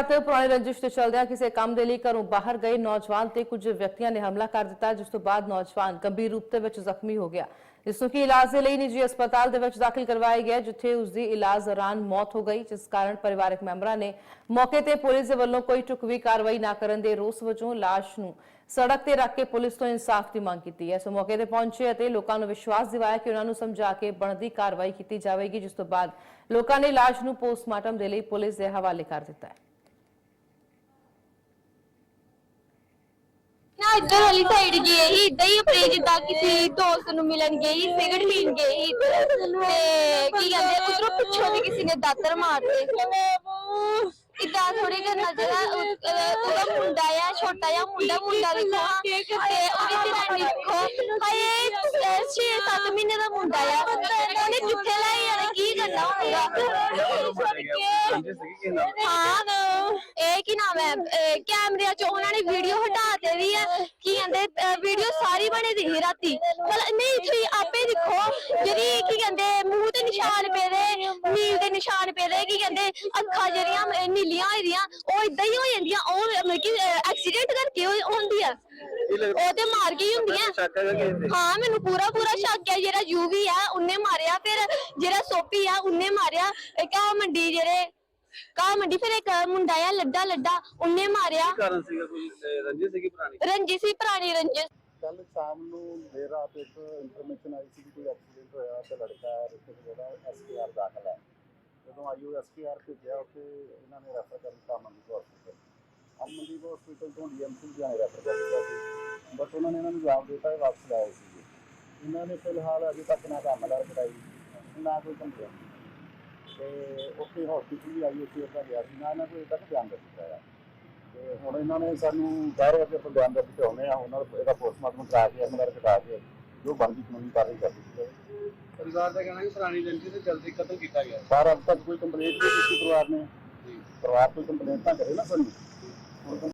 ਰਾਤ ਪੁਰਾਣੀ ਰੰਜਿਸ਼ ਦੇ ਚਲਦਿਆਂ ਕਿਸੇ ਕੰਮ ਦੇ ਲਈ ਘਰੋਂ ਬਾਹਰ ਗਏ ਨੌਜਵਾਨ ਤੇ ਕੁਝ ਵਿਅਕਤੀਆਂ ਨੇ ਹਮਲਾ ਕਰ ਦਿੱਤਾ, ਜਿਸ ਤੋਂ ਬਾਅਦ ਨੌਜਵਾਨ ਗੰਭੀਰ ਰੂਪ ਦੇ ਵਿੱਚ ਜ਼ਖਮੀ ਹੋ ਗਿਆ। ਜਿਸ ਨੂੰ ਕਿ ਇਲਾਜ ਦੇ ਲਈ ਨਿੱਜੀ ਹਸਪਤਾਲ ਦੇ ਵਿੱਚ ਦਾਖਲ ਕਰਵਾਇਆ ਗਿਆ, ਜਿੱਥੇ ਉਸ ਦੀ ਇਲਾਜ ਦੌਰਾਨ ਮੌਤ ਹੋ ਗਈ, ਜਿਸ ਕਾਰਨ ਪਰਿਵਾਰਕ ਮੈਂਬਰਾਂ ਨੇ ਮੌਕੇ ਤੇ ਪੁਲਿਸ ਦੇ ਵੱਲੋਂ ਕੋਈ ਢੁਕਵੀਂ ਕਾਰਵਾਈ ਨਾ ਕਰਨ ਦੇ ਰੋਸ ਵਜੋਂ ਲਾਸ਼ ਨੂੰ ਸੜਕ ਤੇ ਰੱਖ ਕੇ ਪੁਲਿਸ ਤੋਂ ਇਨਸਾਫ ਦੀ ਮੰਗ ਕੀਤੀ ਹੈ। ਸੋ ਮੌਕੇ ਤੇ ਪਹੁੰਚੇ ਅਤੇ ਲੋਕਾਂ ਨੂੰ ਵਿਸ਼ਵਾਸ ਦਿਵਾਇਆ ਕਿ ਉਹਨਾਂ ਨੂੰ ਸਮਝਾ ਕੇ ਬਣਦੀ ਕਾਰਵਾਈ ਕੀਤੀ ਜਾਵੇਗੀ, ਜਿਸ ਤੋਂ ਬਾਅਦ ਲੋਕਾਂ ਨੇ ਲਾਸ਼ ਨੂੰ ਪੋਸਟਮਾਰਟਮ ਦੇ ਲਈ ਪੁਲਿਸ ਦੇ ਹਵਾਲੇ ਕਰ ਦਿੱਤਾ ਹੈ। ਇੱਧਰ ਵਾਲੀ ਸਾਈਡ ਗਏ ਸੀ ਇਦਾਂ ਹੀ ਆਪਣੇ ਜਿੱਦਾਂ ਕਿਸੇ ਦੋਸਤ ਨੂੰ ਮਿਲਣ ਗਏ ਸੀ ਸਿਗਰਟ ਪੀਣ ਗਏ ਸੀ। ਤੇ ਕੀ ਕਹਿੰਦੇ ਉਧਰੋਂ ਪਿੱਛੋਂ ਦੀ ਕਿਸੇ ਨੇ ਦਾਤਰ ਮਾਰਤੇ। ਇਦਾਂ ਥੋੜੀ ਕਰਨਾ ਜਿਹੜਾ ਉਹਦਾ ਮੁੰਡਾ ਆ ਛੋਟਾ ਜਿਹਾ ਮੁੰਡਾ ਮੁੰਡਾ ਦੇਖੋ। ਤੇ ਉਹਦੀ ਜਨਾਨੀ ਦੇਖੋ। ਹਾਏ 6-7 ਮਹੀਨੇ ਦਾ ਮੁੰਡਾ ਆ। ਉਹਨੇ ਕਿੱਥੇ ਲਾਈ ਯਾਰ ਕੀ ਕਰਨਾ ਹੋਊਗਾ ਹਾਂ। ਕੀ ਨਾਮ ਹੈ ਕੈਮਰਿਆਂ ਚ ਉਹਨਾਂ ਨੇ ਵੀਡੀਓ ਹਟਾ ਤੇ ਵੀ ਹੈ ਕੀ ਕਹਿੰਦੇ ਵੀਡੀਓ ਸਾਰੀ ਬਣੀ ਦੀ ਰਾਤੀ। ਮਤਲਬ ਨਹੀਂ, ਤੁਸੀਂ ਆਪੇ ਦੇਖੋ, ਜਿਹੜੀ ਕੀ ਕਹਿੰਦੇ, ਮੂੰਹ ਤੇ ਨਿਸ਼ਾਨ ਪਏ ਨੀਲ ਦੇ ਨਿਸ਼ਾਨ ਪਏ ਕੀ ਕਹਿੰਦੇ, ਅੱਖਾਂ ਜਿਹੜੀਆਂ, ਅਹ, ਨੀਲੀਆਂ ਹੋਈਆਂ ਉਹ ਇਦਾਂ ਹੀ ਹੋ ਜਾਂਦੀਆਂ, ਉਹ ਮਤਲਬ ਕਿ ਐਕਸੀਡੈਂਟ ਕਰਕੇ ਹੁੰਦੀ ਆ। ਉਹ ਤੇ ਮਾਰ ਕੇ ਹੀ ਹੁੰਦੀਆਂ ਹਾਂ, ਮੈਨੂੰ ਪੂਰਾ ਪੂਰਾ ਸ਼ੱਕ ਹੈ ਜਿਹੜਾ ਯੂਵੀ ਆ, ਉਹਨੇ ਮਾਰਿਆ, ਫਿਰ ਜਿਹੜਾ ਸੋਪੀ ਆ, ਉਹਨੇ ਮਾਰਿਆ, ਇੱਕ ਮੰਡੀ ਜਿਹੜੇ ਕਾ ਮੰਡੀ ਫਿਰ ਇੱਕ ਮੁੰਡਾ ਆ ਲੱਡਾ ਲੱਡਾ ਉਹਨੇ ਮਾਰਿਆ। ਕਾਰਨ ਸੀਗਾ ਕੋਈ ਅਹ, ਰੰਜਿਸ਼ ਸੀਗੀ ਪੁਰਾਣੀ? ਰੰਜੀ ਸੀ ਪੁਰਾਣੀ ਰੰਜੀ ਕੱਲ ਸ਼ਾਮ ਨੂੰ ਦੇਰ ਰਾਤ ਇੱਕ ਇਨਫੋਰਮੇਸ਼ਨ ਆਈ ਸੀ ਕਿ ਕੋਈ ਐਕਸੀਡੈਂਟ ਹੋਇਆ ਤੇ ਲੜਕਾ ਰਿਸ਼ਤੇ ਜਿਹੜਾ ਐਸਕੇਆਰ ਦਾਖਲ ਹੈ। ਜਦੋਂ ਆਈਓ ਐਸਕੇਆਰ ਭੇਜਿਆ ਉੱਥੇ ਇਹਨਾਂ ਨੇ ਰੈਫਰ ਕਰ ਦਿੱਤਾ ਅਮਨਦੀਪ ਹਸਪੀਟਲ ਅਮਨਦੀਪ ਹਸਪੀਟਲ ਤੋਂ ਡੀਐਮਸੀ ਜਾਣੇ ਰੈਫਰ ਕਰ ਦਿੱਤਾ ਸੀ। ਬਟ ਉਹਨਾਂ ਨੇ ਇਹਨਾਂ ਨੂੰ ਜਵਾਬ ਦਿੱਤਾ ਵਾਪਸ ਲਾਏ ਸੀ ਇਹਨਾਂ ਨੇ ਫਿਲਹਾਲ ਅਜੇ ਤੱਕ ਨਾ ਤਾਂ ਹਮਲਾ ਕਰਾਈ ਨਾ ਕੋਈ ਕੰਪਲੇਂਟ ਤੇ ਉੱਥੇ ਹਸਪੀਟਲ ਵੀ ਆਈ ਉੱਥੇ ਉਹਦਾ ਗਿਆ ਸੀ। ਨਾ ਇਹਨਾਂ ਕੋਈ ਤੱਕ ਬਿਆਨ ਦਿੱਤਾ ਹੈ ਤੇ ਹੁਣ ਇਹਨਾਂ ਨੇ ਸਾਨੂੰ ਰਹੇ ਕਿ ਆਪਾਂ ਬਿਆਨ ਦਰਜ ਕਰਾਉਣੇ ਆ। ਉਹਨਾਂ ਦਾ ਇਹਦਾ ਪੋਸਟਮਾਰਟਮ ਕਰਾ ਕੇ ਐਮਆਰ ਕਟਾ ਕੇ ਜੋ ਬਣਦੀ ਕਾਨੂੰਨੀ ਕਾਰਵਾਈ ਕਰ ਦਿੱਤੀ ਜਾਵੇ। ਪਰਿਵਾਰ ਦਾ ਕਹਿਣਾ ਕਿ ਪੁਰਾਣੀ ਰੰਜਿਸ਼ ਤੇ ਜਲਦੀ ਕਤਲ ਕੀਤਾ ਗਿਆ। ਪਰ ਅੱਜ ਤੱਕ ਕੋਈ ਕੰਪਲੇਂਟ ਨਹੀਂ ਕੀਤੀ ਪਰਿਵਾਰ ਨੇ। ਪਰਿਵਾਰ ਕੋਈ ਕੰਪਲੇਂਟ ਤਾਂ ਕਰੇ ਨਾ ਸਾਨੂੰ